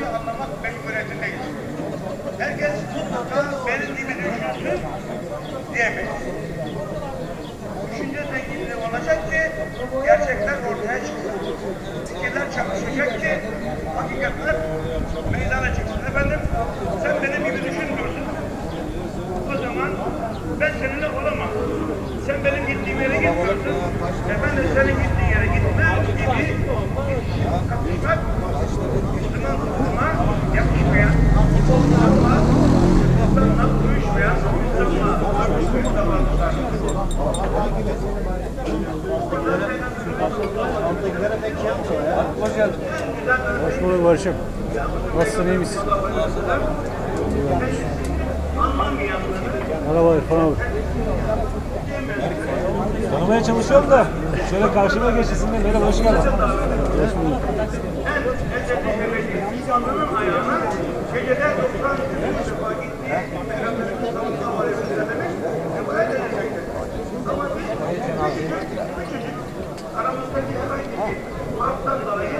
olduğunu anlamak mecburiyetindeyiz. Herkes mutlaka benim gibi düşünsün diyemeyiz. kardeşim. Nasılsın iyi misin? Merhaba İrfan abi. Tanımaya çalışıyorum da şöyle karşıma geçesin de merhaba hoş geldin. Hoş bulduk. Aramızdaki herhangi bir muhabbetten dolayı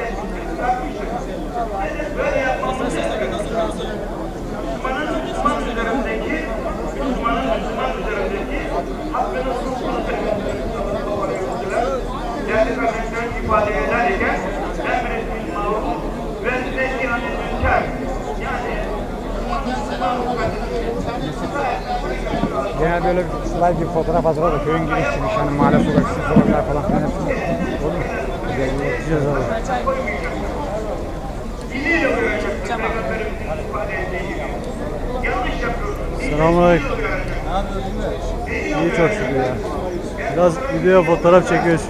Değerli kardeşlerim ifade ederken emretin mağlup ve zeki anil münker yani yani böyle bir slide bir fotoğraf hazırladık. Köyün giriş çıkış hani mahalle sokak siz sokaklar falan filan hepsini. Olur mu? Güzel güzel olur. Selamun Aleyküm. İyi çok şükür ya. Biraz video fotoğraf çekiyoruz.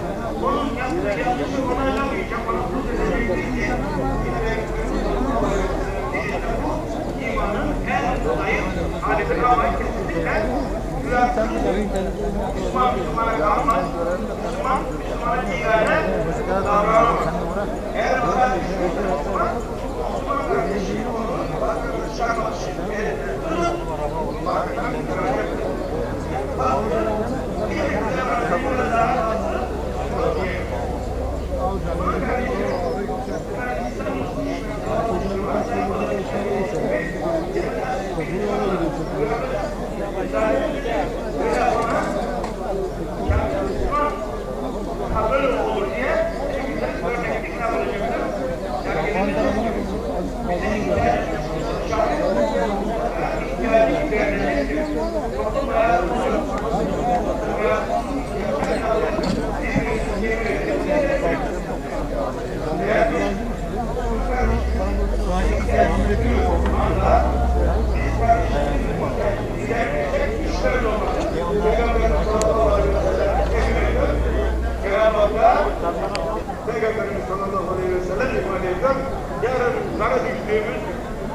gördüğümüz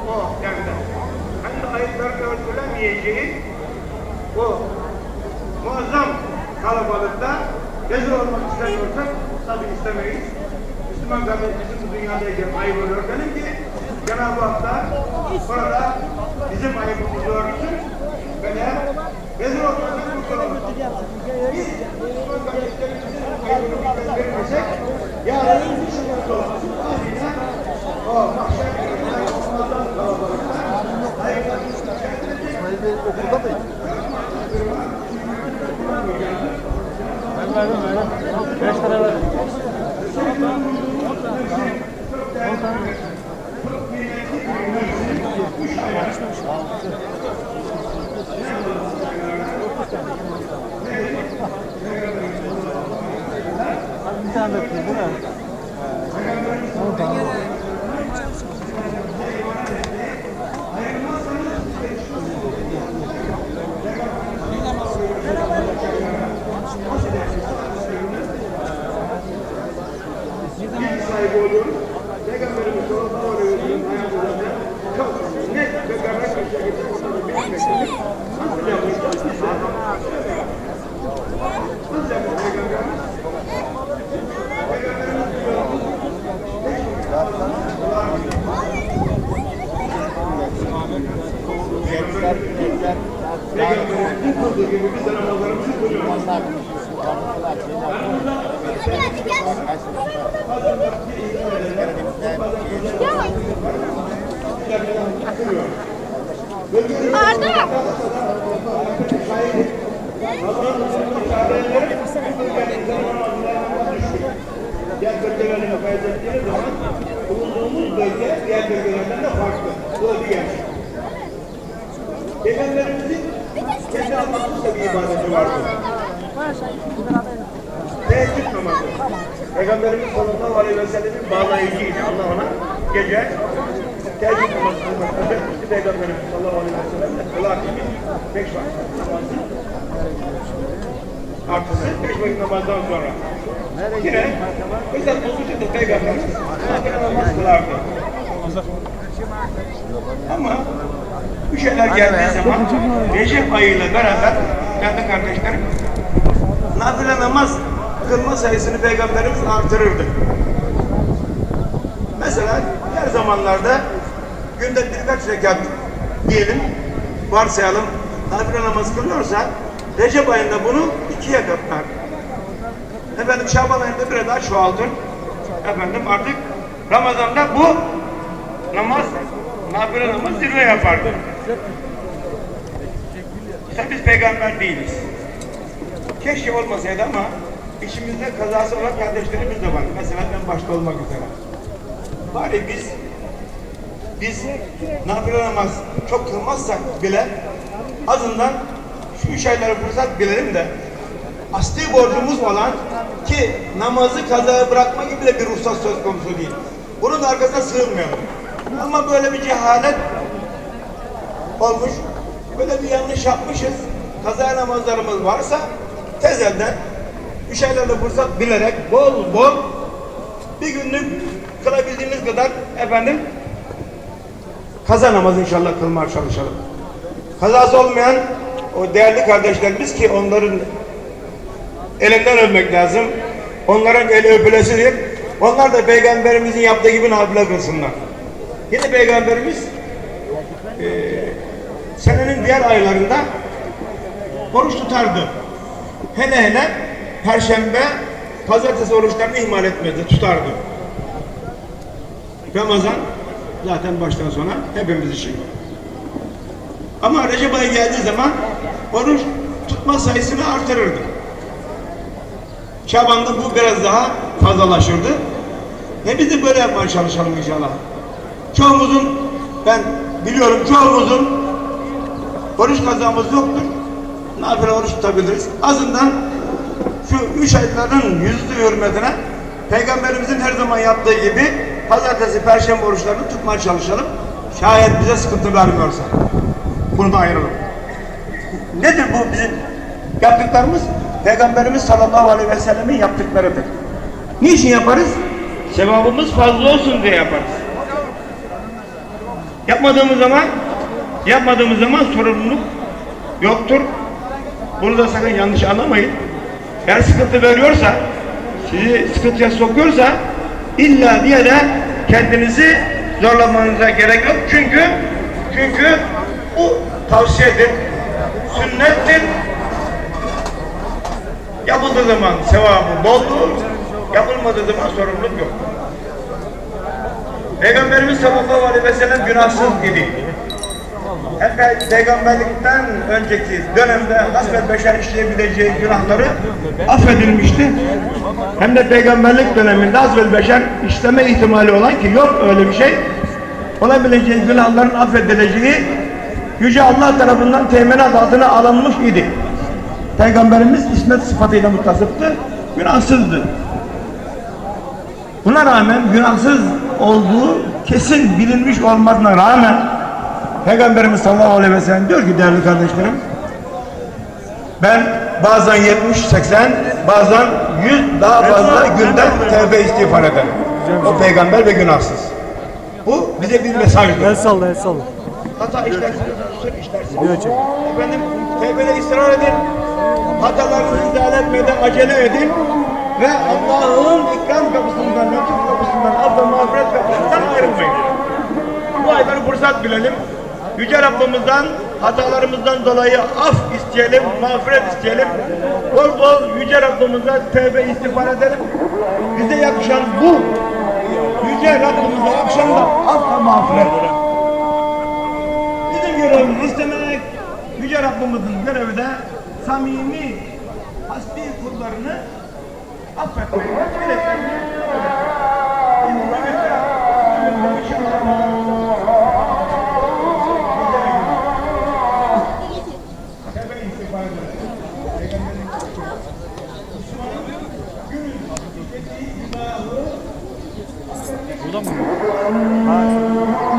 o demden. Hani ayıpların örtülemeyeceği o muazzam kalabalıkta rezil olmak istemiyorsak tabii istemeyiz. Müslüman kardeşimizin bu dünyadayken ayıbını örtelim ki Cenab-ı Hak da burada bizim ayıbımızı örtsün ve de rezil olmasak kurtulalım. Biz Müslüman kardeşlerimizin ayıbını vermesek 사람들 궁금해. Diğer bölgelerle mukayese ettiğiniz zaman bulunduğumuz bölge diğer bölgelerden de farklı. Bu da bir gerçek. Peygamberimizin kendi anlamında bir ibadeti vardı. Teheccüd namazı. Peygamberimiz sallallahu aleyhi ve sellemin bağlayıcıydı. Allah ona gece namazı kılmak özetmişti. Peygamberimiz sallallahu aleyhi ve sellem de kılar gibi beş vakit namazı artısı beş vakit namazdan sonra. Yine özel olunca da Peygamberimiz nafile namaz kılardı. Ama bu şeyler geldiği zaman Recep ayıyla beraber kendi kardeşlerim nafile namaz kılma sayısını Peygamberimiz artırırdı. Mesela her zamanlarda günde birkaç rekat diyelim, varsayalım nafile namaz kılıyorsa Recep ayında bunu ikiye katlar. Efendim Şaban ayında bir daha çoğaltır. Efendim artık Ramazan'da bu namaz, nafile namaz zirve yapardı. İşte biz peygamber değiliz. Keşke olmasaydı ama içimizde kazası olan kardeşlerimiz de var. Mesela ben başta olmak üzere. Bari biz biz nafile namaz çok kılmazsak bile azından şu üç ayları fırsat bilelim de asli borcumuz olan ki namazı kazaya bırakma gibi de bir ruhsat söz konusu değil. Bunun da arkasına sığınmayalım. Ama böyle bir cehalet olmuş. Böyle bir yanlış yapmışız. Kaza namazlarımız varsa tez elden aylarda fırsat bilerek bol bol bir günlük kılabildiğimiz kadar efendim kaza namazı inşallah kılmaya çalışalım. Kazası olmayan o değerli kardeşlerimiz ki onların elinden öpmek lazım. Onların eli öpülesidir. Onlar da peygamberimizin yaptığı gibi nafile kılsınlar. Yine peygamberimiz eee senenin diğer aylarında oruç tutardı. Hele hele perşembe, pazartesi oruçlarını ihmal etmedi, tutardı. Ramazan zaten baştan sona hepimiz için. Ama Recep ayı geldiği zaman oruç tutma sayısını artırırdı. Şaban'da bu biraz daha fazlalaşırdı. Ve biz böyle yapmaya çalışalım inşallah. Çoğumuzun, ben biliyorum çoğumuzun oruç kazamız yoktur. Nafile oruç tutabiliriz. Azından şu üç ayların yüzlü hürmetine Peygamberimizin her zaman yaptığı gibi pazartesi, perşembe oruçlarını tutmaya çalışalım. Şayet bize sıkıntı vermiyorsa. Bunu da ayıralım. Nedir bu bizim yaptıklarımız? Peygamberimiz sallallahu aleyhi ve sellemin yaptıklarıdır. Niçin yaparız? Sevabımız fazla olsun diye yaparız. Yapmadığımız zaman yapmadığımız zaman sorumluluk yoktur. Bunu da sakın yanlış anlamayın. Eğer sıkıntı veriyorsa, sizi sıkıntıya sokuyorsa illa diye de kendinizi zorlamanıza gerek yok. Çünkü çünkü bu tavsiyedir, sünnettir. Yapıldığı zaman sevabı boldur, yapılmadığı zaman sorumluluk yok. Peygamberimiz sallallahu aleyhi ve sellem günahsız idi. Hem de peygamberlikten önceki dönemde hasbel beşer işleyebileceği günahları affedilmişti. Hem de peygamberlik döneminde hasbel beşer işleme ihtimali olan ki yok öyle bir şey. Olabileceği günahların affedileceği Yüce Allah tarafından teminat adına alınmış idi. Peygamberimiz ismet sıfatıyla muttasıftı, günahsızdı. Buna rağmen günahsız olduğu kesin bilinmiş olmasına rağmen Peygamberimiz sallallahu aleyhi ve sellem diyor ki değerli kardeşlerim ben bazen 70, 80, bazen 100 daha fazla günde tevbe istiğfar ederim. O peygamber ve günahsız. Bu bize bir mesajdır. El salla el salla. Hata işlersin, suç işlersin. Video çek. Efendim tevbede ısrar edin. Hatalarınızı izah etmeden acele edin. Ve Allah'ın ikram kapısından, lütuf kapısından, affı mağfiret kapısından ayrılmayın. Bu ayları fırsat bilelim. Yüce Rabbimizden hatalarımızdan dolayı af isteyelim, mağfiret isteyelim. Bol bol Yüce Rabbimizden tevbe istiğfar edelim. Bize yakışan bu. Yüce Rabbimize yakışan da af ve mağfiret. Bizim görevimiz istemek, Yüce Rabbimizin görevi de samimi, hasbi kullarını affetmek. Affetmek. Burada mı?